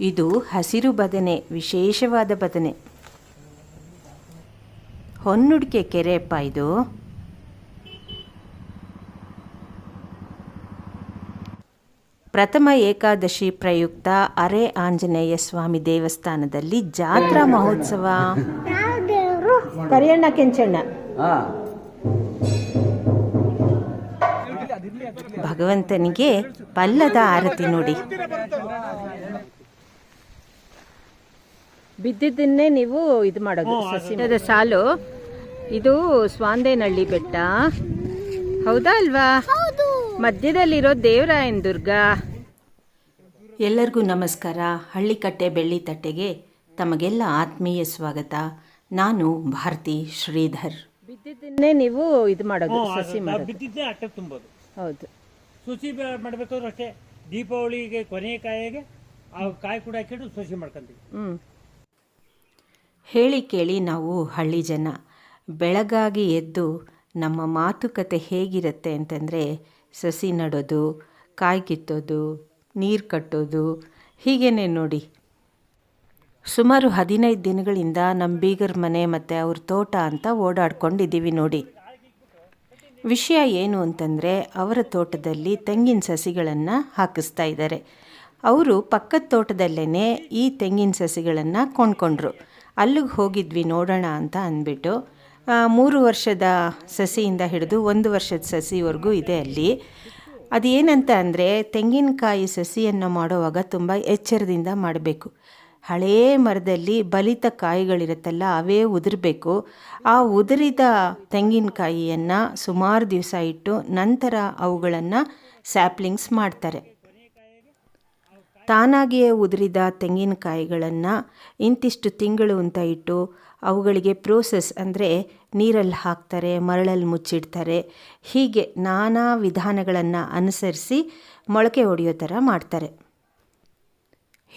ಇದು ಹಸಿರು ಬದನೆ ವಿಶೇಷವಾದ ಬದನೆ. ಹೊನ್ನುಡಿಕೆ ಕೆರೆಯಪ್ಪ ಇದು. ಪ್ರಥಮ ಏಕಾದಶಿ ಪ್ರಯುಕ್ತ ಅರೆ ಆಂಜನೇಯ ಸ್ವಾಮಿ ದೇವಸ್ಥಾನದಲ್ಲಿ ಜಾತ್ರಾ ಮಹೋತ್ಸವ. ಕರಿಯಣ್ಣ ಕೆಂಚಣ್ಣ. ಭಗವಂತನಿಗೆ ಪಲ್ಲದ ಆರತಿ ನೋಡಿ. ಬಿದ್ದಿದ್ದನ್ನೇ ನೀವು ಇದು ಮಾಡೋದು ಸಸ್ಯದ ಸಾಲು. ಇದು ಸ್ವಾಂದೇನಹಳ್ಳಿ ಬೆಟ್ಟ. ಹೌದಾ ಅಲ್ವಾ? ಮಧ್ಯದಲ್ಲಿರೋ ದೇವರಾಯನ ದುರ್ಗ. ಎಲ್ಲರಿಗೂ ನಮಸ್ಕಾರ. ಹಳ್ಳಿಕಟ್ಟೆ ಬೆಳ್ಳಿ ತಟ್ಟೆಗೆ ತಮಗೆಲ್ಲ ಆತ್ಮೀಯ ಸ್ವಾಗತ. ನಾನು ಭಾರತಿ ಶ್ರೀಧರ್. ಬಿದ್ದಿದ್ದನ್ನೇ ನೀವು ಇದು ಮಾಡೋದು ಸಸಿ ಮಾಡೋದು. ಬಿದ್ದಿದ್ದೇ ಅಟ್ಟ ತುಂಬೋದು. ಹೌದು. ಸುಸಿ ಮಾಡಬೇಕಾದ್ರೂ ಅಷ್ಟೇ ದೀಪಾವಳಿಗೆ ಕೊನೆಯ ಕಾಯಿಗೆ ಆ ಕಾಯಿ ಕೂಡ ಹಾಕಿಟ್ಟು ಸುಸಿ ಮಾಡ್ಕೊಂತೀವಿ. ಹ್ಞೂ ಹೇಳಿ ಕೇಳಿ ನಾವು ಹಳ್ಳಿ ಜನ. ಬೆಳಗಾಗಿ ಎದ್ದು ನಮ್ಮ ಮಾತುಕತೆ ಹೇಗಿರುತ್ತೆ ಅಂತಂದರೆ ಸಸಿ ನಡೋದು, ಕಾಯಿ ಕಿತ್ತೋದು, ನೀರು ಕಟ್ಟೋದು, ಹೀಗೇನೆ ನೋಡಿ. ಸುಮಾರು ಹದಿನೈದು ದಿನಗಳಿಂದ ನಮ್ಮ ಬೀಗರ ಮನೆ ಮತ್ತು ಅವ್ರ ತೋಟ ಅಂತ ಓಡಾಡ್ಕೊಂಡಿದ್ದೀವಿ ನೋಡಿ. ವಿಷಯ ಏನು ಅಂತಂದರೆ ಅವರ ತೋಟದಲ್ಲಿ ತೆಂಗಿನ ಸಸಿಗಳನ್ನು ಹಾಕಿಸ್ತಾ ಇದ್ದಾರೆ ಅವರು ಪಕ್ಕದ ತೋಟದಲ್ಲೇ ಈ ತೆಂಗಿನ ಸಸಿಗಳನ್ನು ಕೊಂಡ್ಕೊಂಡ್ರು. ಅಲ್ಲಿಗೆ ಹೋಗಿದ್ವಿ ನೋಡೋಣ ಅಂತ ಅಂದ್ಬಿಟ್ಟು ಮೂರು ವರ್ಷದ ಸಸಿಯಿಂದ ಹಿಡಿದು ಒಂದು ವರ್ಷದ ಸಸಿವರೆಗೂ ಇದೆ ಅಲ್ಲಿ. ಅದೇನಂತ ಅಂದರೆ, ತೆಂಗಿನಕಾಯಿ ಸಸಿಯನ್ನು ಮಾಡುವಾಗ ತುಂಬ ಎಚ್ಚರದಿಂದ ಮಾಡಬೇಕು. ಹಳೇ ಮರದಲ್ಲಿ ಬಲಿತ ಕಾಯಿಗಳಿರುತ್ತಲ್ಲ, ಅವೇ ಉದುರಬೇಕು. ಆ ಉದುರಿದ ತೆಂಗಿನಕಾಯಿಯನ್ನು ಸುಮಾರು ದಿವಸ ಇಟ್ಟು ನಂತರ ಅವುಗಳನ್ನು ಸ್ಯಾಪ್ಲಿಂಗ್ಸ್ ಮಾಡ್ತಾರೆ. ತಾನಾಗಿಯೇ ಉದುರಿದ ತೆಂಗಿನಕಾಯಿಗಳನ್ನು ಇಂತಿಷ್ಟು ತಿಂಗಳು ಅಂತ ಇಟ್ಟು ಅವುಗಳಿಗೆ ಪ್ರೋಸೆಸ್ ಅಂದರೆ ನೀರಲ್ಲಿ ಹಾಕ್ತಾರೆ, ಮರಳಲ್ಲಿ ಮುಚ್ಚಿಡ್ತಾರೆ. ಹೀಗೆ ನಾನಾ ವಿಧಾನಗಳನ್ನು ಅನುಸರಿಸಿ ಮೊಳಕೆ ಹೊಡೆಯೋ ಥರ ಮಾಡ್ತಾರೆ.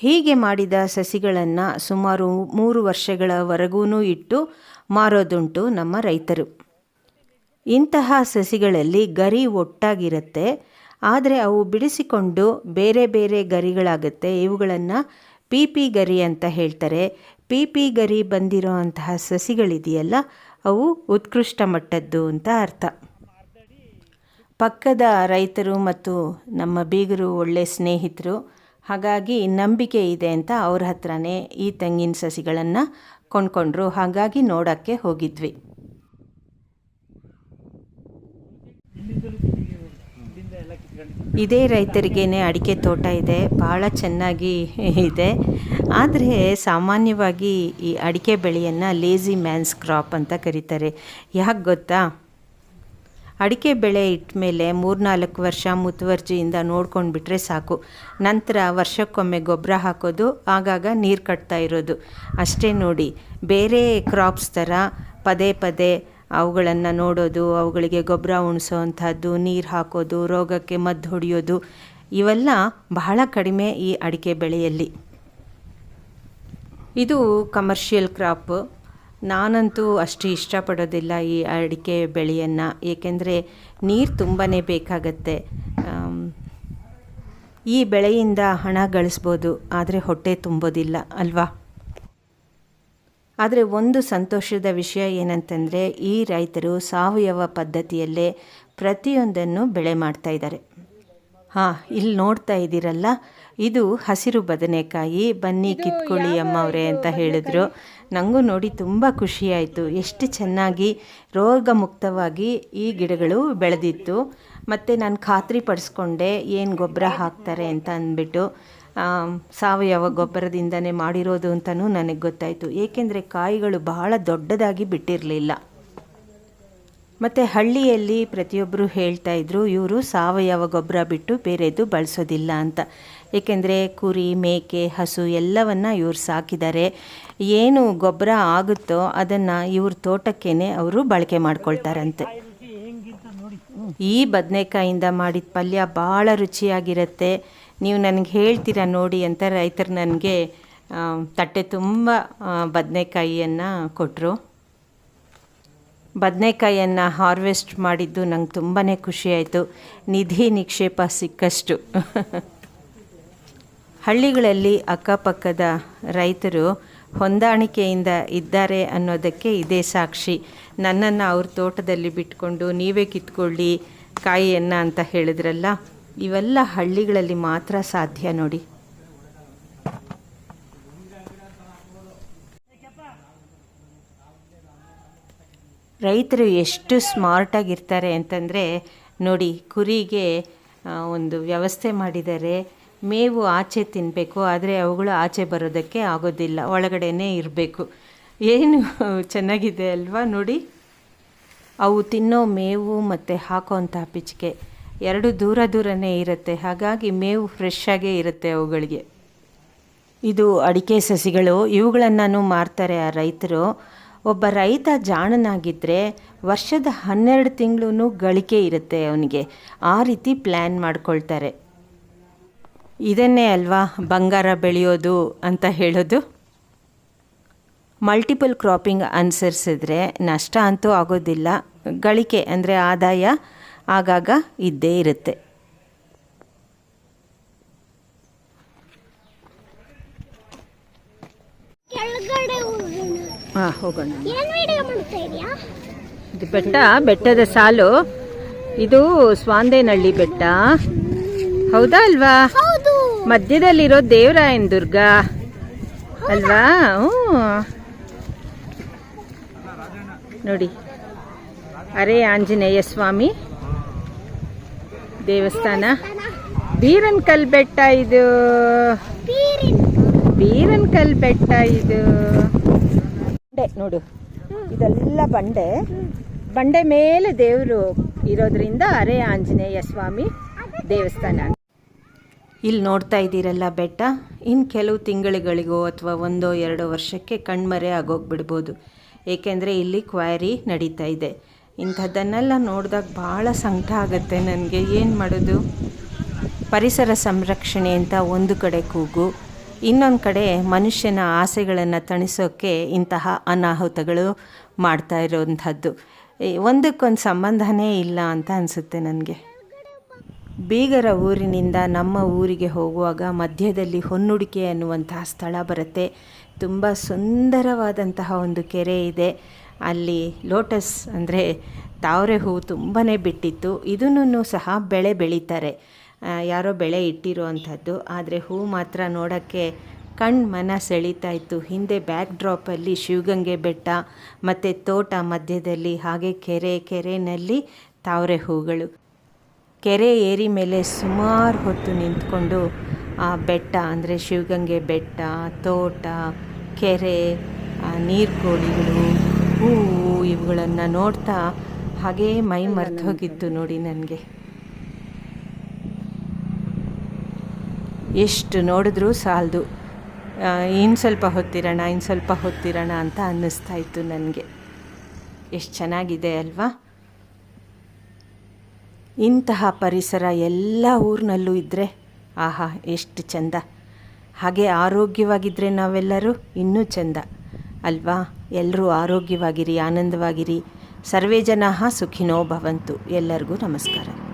ಹೀಗೆ ಮಾಡಿದ ಸಸಿಗಳನ್ನು ಸುಮಾರು ಮೂರು ವರ್ಷಗಳವರೆಗೂ ಇಟ್ಟು ಮಾರೋದುಂಟು ನಮ್ಮ ರೈತರು. ಇಂತಹ ಸಸಿಗಳಲ್ಲಿ ಗರಿ ಒಟ್ಟಾಗಿರುತ್ತೆ. ಆದರೆ ಅವು ಬಿಡಿಸಿಕೊಂಡು ಬೇರೆ ಬೇರೆ ಗರಿಗಳಾಗುತ್ತೆ. ಇವುಗಳನ್ನು ಪಿ ಪಿ ಗರಿ ಅಂತ ಹೇಳ್ತಾರೆ. ಪಿ ಪಿ ಗರಿ ಬಂದಿರೋ ಅಂತಹ ಸಸಿಗಳಿದೆಯಲ್ಲ, ಅವು ಉತ್ಕೃಷ್ಟ ಮಟ್ಟದ್ದು ಅಂತ ಅರ್ಥ. ಪಕ್ಕದ ರೈತರು ಮತ್ತು ನಮ್ಮ ಬೀಗರು ಒಳ್ಳೆ ಸ್ನೇಹಿತರು, ಹಾಗಾಗಿ ನಂಬಿಕೆ ಇದೆ ಅಂತ ಅವ್ರ ಹತ್ರನೇ ಈ ತೆಂಗಿನ ಸಸಿಗಳನ್ನು ಕೊಂಡ್ಕೊಂಡ್ರು. ಹಾಗಾಗಿ ನೋಡೋಕ್ಕೆ ಹೋಗಿದ್ವಿ. ಇದೇ ರೈತರಿಗೇ ಅಡಿಕೆ ತೋಟ ಇದೆ ಭಾಳ ಚೆನ್ನಾಗಿ ಇದೆ. ಆದರೆ ಸಾಮಾನ್ಯವಾಗಿ ಈ ಅಡಿಕೆ ಬೆಳೆಯನ್ನು ಲೇಜಿ ಮ್ಯಾನ್ಸ್ ಕ್ರಾಪ್ ಅಂತ ಕರೀತಾರೆ. ಯಾಕೆ ಗೊತ್ತಾ? ಅಡಿಕೆ ಬೆಳೆ ಇಟ್ಟ ಮೇಲೆ ಮೂರ್ನಾಲ್ಕು ವರ್ಷ, ಮುತುವರ್ಜಿಯಿಂದ ನೋಡ್ಕೊಂಡು ಬಿಟ್ಟರೆ ಸಾಕು. ನಂತರ ವರ್ಷಕ್ಕೊಮ್ಮೆ ಗೊಬ್ಬರ ಹಾಕೋದು, ಆಗಾಗ ನೀರು ಕಟ್ತಾ ಇರೋದು. ಅಷ್ಟೇ ನೋಡಿ, ಬೇರೆ ಕ್ರಾಪ್ಸ್ ಥರ ಪದೇ ಪದೇ ಅವುಗಳನ್ನು ನೋಡೋದು, ಅವುಗಳಿಗೆ ಗೊಬ್ಬರ ಉಣಿಸೋ ಅಂಥದ್ದು ನೀರು ಹಾಕೋದು, ರೋಗಕ್ಕೆ ಮದ್ದು ಹೊಡೆಯೋದು, ಇವೆಲ್ಲ ಬಹಳ ಕಡಿಮೆ ಈ ಅಡಿಕೆ ಬೆಳೆಯಲ್ಲಿ. ಇದು ಕಮರ್ಷಿಯಲ್ ಕ್ರಾಪ್ ನಾನಂತೂ ಅಷ್ಟು ಇಷ್ಟಪಡೋದಿಲ್ಲ ಈ ಅಡಿಕೆ ಬೆಳೆಯನ್ನು. ಏಕೆಂದರೆ ನೀರು ತುಂಬಾ ಬೇಕಾಗತ್ತೆ. ಈ ಬೆಳೆಯಿಂದ ಹಣ ಗಳಿಸ್ಬೋದು, ಆದರೆ ಹೊಟ್ಟೆ ತುಂಬೋದಿಲ್ಲ, ಅಲ್ವಾ? ಆದರೆ ಒಂದು ಸಂತೋಷದ ವಿಷಯ ಏನಂತಂದರೆ ಈ ರೈತರು ಸಾವಯವ ಪದ್ಧತಿಯಲ್ಲೇ ಪ್ರತಿಯೊಂದನ್ನು ಬೆಳೆ ಮಾಡ್ತಾ ಇದ್ದಾರೆ. ಹಾಂ ಇಲ್ಲಿ ನೋಡ್ತಾ ಇದ್ದೀರಲ್ಲ ಇದು ಹಸಿರು ಬದನೆಕಾಯಿ ಬನ್ನಿ ಕಿತ್ಕೊಳ್ಳಿ ಅಮ್ಮವ್ರೆ ಅಂತ ಹೇಳಿದ್ರು. ನನಗೂ ನೋಡಿ ತುಂಬ ಖುಷಿಯಾಯಿತು. ಎಷ್ಟು ಚೆನ್ನಾಗಿ ರೋಗ ಮುಕ್ತವಾಗಿ ಈ ಗಿಡಗಳು ಬೆಳೆದಿತ್ತು. ಮತ್ತು ನಾನು ಖಾತ್ರಿ ಪಡಿಸ್ಕೊಂಡೆ ಏನು ಗೊಬ್ಬರ ಹಾಕ್ತಾರೆ ಅಂತ ಅಂದ್ಬಿಟ್ಟು ಸಾವಯವ ಗೊಬ್ಬರದಿಂದನೇ ಮಾಡಿರೋದು ಅಂತಲೂ ನನಗೆ ಗೊತ್ತಾಯಿತು. ಏಕೆಂದರೆ ಕಾಯಿಗಳು ಬಹಳ ದೊಡ್ಡದಾಗಿ ಬಿಟ್ಟಿರಲಿಲ್ಲ. ಮತ್ತು ಹಳ್ಳಿಯಲ್ಲಿ ಪ್ರತಿಯೊಬ್ಬರು ಹೇಳ್ತಾ ಇದ್ರು, ಇವರು ಸಾವಯವ ಗೊಬ್ಬರ ಬಿಟ್ಟು ಬೇರೆದು ಬಳಸೋದಿಲ್ಲ ಅಂತ. ಏಕೆಂದರೆ ಕುರಿ, ಮೇಕೆ, ಹಸು ಎಲ್ಲವನ್ನ ಇವರು ಸಾಕಿದ್ದಾರೆ. ಏನು ಗೊಬ್ಬರ ಆಗುತ್ತೋ ಅದನ್ನು ಇವ್ರ ತೋಟಕ್ಕೇ ಅವರು ಬಳಕೆ ಮಾಡ್ಕೊಳ್ತಾರಂತೆ. ಈ ಬದನೆಕಾಯಿಂದ ಮಾಡಿದ ಪಲ್ಯ ಭಾಳ ರುಚಿಯಾಗಿರುತ್ತೆ. ನೀವು ನನಗೆ ಹೇಳ್ತೀರಾ ನೋಡಿ ಅಂತ ರೈತರು ನನಗೆ ತಟ್ಟೆ ತುಂಬ ಬದನೆಕಾಯಿಯನ್ನು ಕೊಟ್ಟರು ಬದನೆಕಾಯಿಯನ್ನು ಹಾರ್ವೆಸ್ಟ್ ಮಾಡಿದ್ದು ನಂಗೆ ತುಂಬಾ ಖುಷಿಯಾಯಿತು. ನಿಧಿ ನಿಕ್ಷೇಪ ಸಿಕ್ಕಷ್ಟು. ಹಳ್ಳಿಗಳಲ್ಲಿ ಅಕ್ಕಪಕ್ಕದ ರೈತರು ಹೊಂದಾಣಿಕೆಯಿಂದ ಇದ್ದಾರೆ ಅನ್ನೋದಕ್ಕೆ ಇದೇ ಸಾಕ್ಷಿ. ನನ್ನನ್ನು ಅವ್ರ ತೋಟದಲ್ಲಿ ಬಿಟ್ಕೊಂಡು ನೀವೇ ಕಿತ್ಕೊಳ್ಳಿ ಕಾಯಿಯನ್ನು ಅಂತ ಹೇಳಿದ್ರಲ್ಲ? ಇವೆಲ್ಲ ಹಳ್ಳಿಗಳಲ್ಲಿ ಮಾತ್ರ ಸಾಧ್ಯ ನೋಡಿ. ರೈತರು ಎಷ್ಟು ಸ್ಮಾರ್ಟಾಗಿರ್ತಾರೆ ಅಂತಂದರೆ, ನೋಡಿ, ಕುರಿಗೆ ಒಂದು ವ್ಯವಸ್ಥೆ ಮಾಡಿದ್ದಾರೆ ಮೇವು ಆಚೆ ತಿನ್ನಬೇಕು ಆದರೆ ಅವುಗಳು ಆಚೆ ಬರೋದಕ್ಕೆ ಆಗೋದಿಲ್ಲ, ಒಳಗಡೆನೇ ಇರಬೇಕು. ಏನು ಚೆನ್ನಾಗಿದೆ ಅಲ್ವಾ ನೋಡಿ? ಅವು ತಿನ್ನೋ ಮೇವು ಮತ್ತು ಹಾಕೋಂಥ ಪಿಚ್ಕೆ ಎರಡು ದೂರ ದೂರನೇ ಇರುತ್ತೆ. ಹಾಗಾಗಿ ಮೇವು ಫ್ರೆಶ್ ಆಗೇ ಇರುತ್ತೆ ಅವುಗಳಿಗೆ. ಇದು ಅಡಿಕೆ ಸಸಿಗಳು, ಇವುಗಳನ್ನು ಮಾರ್ತಾರೆ ಆ ರೈತರು. ಒಬ್ಬ ರೈತ ಜಾಣನಾಗಿದ್ದರೆ ವರ್ಷದ ಹನ್ನೆರಡು ತಿಂಗಳು ಗಳಿಕೆ ಇರುತ್ತೆ ಅವನಿಗೆ. ಆ ರೀತಿ ಪ್ಲ್ಯಾನ್ ಮಾಡ್ಕೊಳ್ತಾರೆ. ಇದನ್ನೇ ಅಲ್ವಾ ಬಂಗಾರ ಬೆಳೆಯೋದು ಅಂತ ಹೇಳೋದು? ಮಲ್ಟಿಪಲ್ ಕ್ರಾಪಿಂಗ್ ಅನುಸರಿಸಿದ್ರೆ ನಷ್ಟ ಅಂತೂ ಆಗೋದಿಲ್ಲ. ಗಳಿಕೆ ಅಂದರೆ ಆದಾಯ ಆಗಾಗ ಇದ್ದೇ ಇರುತ್ತೆ. ಹಾಂ ಹೋಗೋಣ. ಇದು ಬೆಟ್ಟ ಬೆಟ್ಟದ ಸಾಲು. ಇದು ಸ್ವಾಂದೇನಹಳ್ಳಿ ಬೆಟ್ಟ. ಹೌದಾ ಅಲ್ವಾ? ಮಧ್ಯದಲ್ಲಿರೋ ದೇವರಾಯನ ದುರ್ಗ. ಅಲ್ವಾ? ಹ್ಞೂ. ನೋಡಿ. ಅರೆ ಆಂಜನೇಯ ಸ್ವಾಮಿ. ದೇವಸ್ಥಾನ. ಬೀರನ್ಕಲ್ ಬೆಟ್ಟ ಇದು. ಬೀರನ್ ಕಲ್ ಬೆಟ್ಟ ಇದು. ಬಂಡೆ ನೋಡು. ಇದೆಲ್ಲ ಬಂಡೆ. ಬಂಡೆ ಮೇಲೆ ದೇವರು ಇರೋದ್ರಿಂದ ಅರೆ ಆಂಜನೇಯ ಸ್ವಾಮಿ ದೇವಸ್ಥಾನ. ಇಲ್ಲಿ ನೋಡ್ತಾ ಇದ್ದೀರಲ್ಲ ಬೆಟ್ಟ. ಇನ್ನು ಕೆಲವು ತಿಂಗಳುಗಳಿಗೋ ಅಥವಾ ಒಂದೋ ಎರಡೋ ವರ್ಷಕ್ಕೆ ಕಣ್ಮರೆ ಆಗೋಗ್ಬಿಡ್ಬೋದು. ಏಕೆಂದರೆ ಇಲ್ಲಿ ಕ್ವಾರಿ ನಡೀತಾ ಇದೆ. ಇಂಥದ್ದನ್ನೆಲ್ಲ ನೋಡಿದಾಗ ಭಾಳ ಸಂಕಟ ಆಗುತ್ತೆ ನನಗೆ. ಏನು ಮಾಡೋದು? ಪರಿಸರ ಸಂರಕ್ಷಣೆ ಅಂತ ಒಂದು ಕಡೆ ಕೂಗು, ಇನ್ನೊಂದು ಕಡೆ ಮನುಷ್ಯನ ಆಸೆಗಳನ್ನು ತಣಿಸೋಕ್ಕೆ ಇಂತಹ ಅನಾಹುತಗಳು ಮಾಡ್ತಾ ಇರೋವಂಥದ್ದು ಒಂದಕ್ಕೊಂದು ಸಂಬಂಧನೇ ಇಲ್ಲ ಅಂತ ಅನಿಸುತ್ತೆ ನನಗೆ. ಬೀಗರ ಊರಿನಿಂದ ನಮ್ಮ ಊರಿಗೆ ಹೋಗುವಾಗ ಮಧ್ಯದಲ್ಲಿ ಹೊನ್ನುಡಿಕೆ ಅನ್ನುವಂತಹ ಸ್ಥಳ ಬರುತ್ತೆ. ತುಂಬ ಸುಂದರವಾದಂತಹ ಒಂದು ಕೆರೆ ಇದೆ. ಅಲ್ಲಿ ಲೋಟಸ್ ಅಂದರೆ ತಾವರೆ ಹೂವು ತುಂಬಾ ಬಿಟ್ಟಿತ್ತು. ಇದನ್ನು ಸಹ ಬೆಳೆ ಬೆಳೀತಾರೆ. ಯಾರೋ ಬೆಳೆ ಇಟ್ಟಿರುವಂಥದ್ದು. ಆದರೆ ಹೂ ಮಾತ್ರ ನೋಡೋಕ್ಕೆ ಕಣ್ಣು ಮನ ಸೆಳೀತಾ ಇತ್ತು. ಹಿಂದೆ ಬ್ಯಾಕ್ ಡ್ರಾಪಲ್ಲಿ ಶಿವಗಂಗೆ ಬೆಟ್ಟ, ಮತ್ತು ತೋಟ ಮಧ್ಯದಲ್ಲಿ, ಹಾಗೆ ಕೆರೆ ಕೆರೆಯಲ್ಲಿ ತಾವರೆ ಹೂಗಳು. ಕೆರೆ ಏರಿ ಮೇಲೆ ಸುಮಾರು ಹೊತ್ತು ನಿಂತ್ಕೊಂಡು ಆ ಬೆಟ್ಟ ಅಂದರೆ ಶಿವಗಂಗೆ ಬೆಟ್ಟ, ತೋಟ, ಕೆರೆ ನೀರ್ಕೋಳಿಗಳು ಹೂವು ಇವುಗಳನ್ನು ನೋಡ್ತಾ ಹಾಗೇ ಮೈ ಮರೆತೋಗಿತ್ತು ಹೋಗಿತ್ತು ನೋಡಿ ನನಗೆ. ಎಷ್ಟು ನೋಡಿದ್ರೂ ಸಾಲದು. ಇನ್ನು ಸ್ವಲ್ಪ ಹೊತ್ತಿರೋಣ ಇನ್ನು ಸ್ವಲ್ಪ ಹೊತ್ತಿರೋಣ ಅಂತ ಅನ್ನಿಸ್ತಾ ಇತ್ತು ನನಗೆ. ಎಷ್ಟು ಚೆನ್ನಾಗಿದೆ ಅಲ್ವಾ? ಇಂತಹ ಪರಿಸರ ಎಲ್ಲ ಊರಿನಲ್ಲೂ ಇದ್ದರೆ ಆಹಾ, ಎಷ್ಟು ಚಂದ. ಹಾಗೆ ಆರೋಗ್ಯವಾಗಿದ್ದರೆ ನಾವೆಲ್ಲರೂ ಇನ್ನೂ ಚೆಂದ. ಅಲ್ವಾ? ಎಲ್ಲರೂ ಆರೋಗ್ಯವಾಗಿರಿ ಆನಂದವಾಗಿರಿ. ಸರ್ವೇ ಜನ ಸುಖಿನೋ ಭವಂತು. ಎಲ್ಲರಿಗೂ ನಮಸ್ಕಾರ.